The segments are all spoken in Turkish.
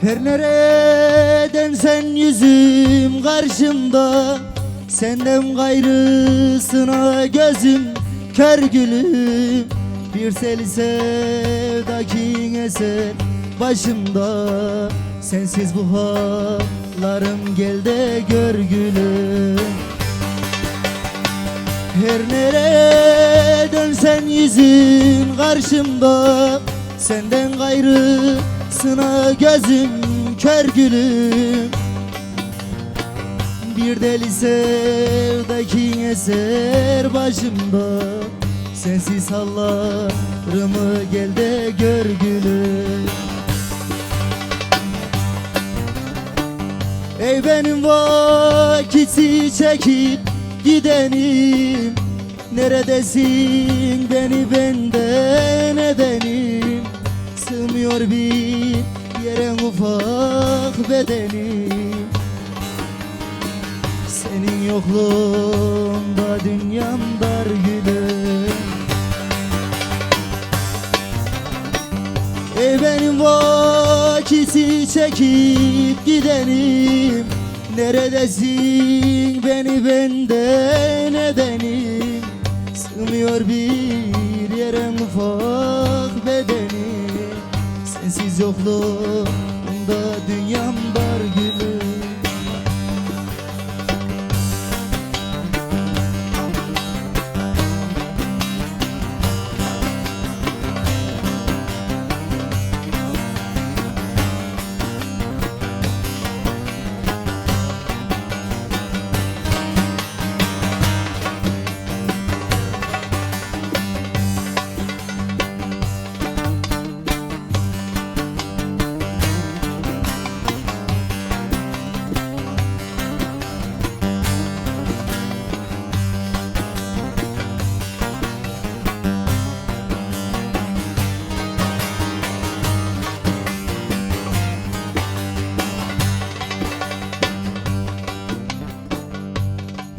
Her nereden sen yüzüm karşımda Senden gayrısına gözüm kör gülüm. Bir sel sevdakin eser başımda Sensiz bu hallarım gel de gör gülüm. Her nereye dönsen yüzün karşımda Senden gayrısına gözüm kör gülüm. Bir deli sevdaki eser başımda. Sensiz hallarımı gel de gör gülüm. Ey benim vakiti çekip gidenim. Neredesin beni benden Sığmıyor bir yere ufak bedenim Senin yokluğunda dünyam dar gülüm Ey benim vakiti çekip gidenim. Neredesin beni benden edenim? Sığmıyor bir Sensiz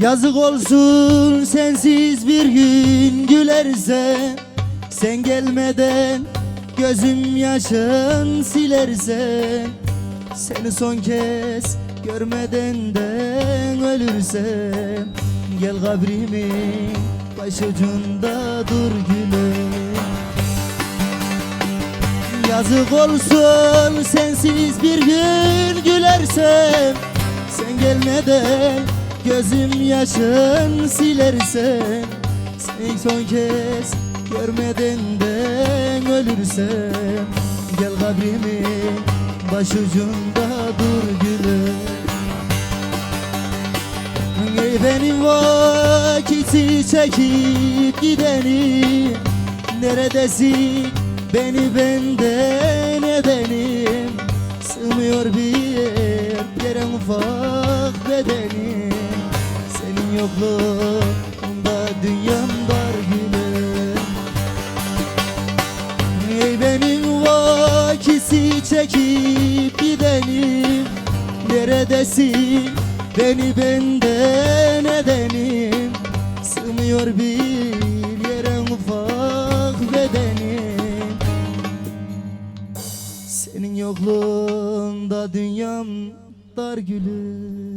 Yazık olsun sensiz bir gün gülerse Sen gelmeden gözüm yaşın silerse Seni son kez görmeden de ölürsem Gel kabrimin başucunda dur gülüm Yazık olsun sensiz bir gün gülersem Sen gelmeden gözüm yaşın silersen Seni son kez görmeden de ölürsem Gel kabrimin başucunda dur gülüm. Ey benim vakiti çekip gidenim Neredesin beni benden edenim Sığmıyor bir yere ufak bedenim yokluğunda dünyam dar gibi Meyvenin vakisi çekip gidelim Neredesin? Beni benden edenim Sığmıyor bir yere ufak bedenim. Senin yokluğunda dünyam dar gülüm.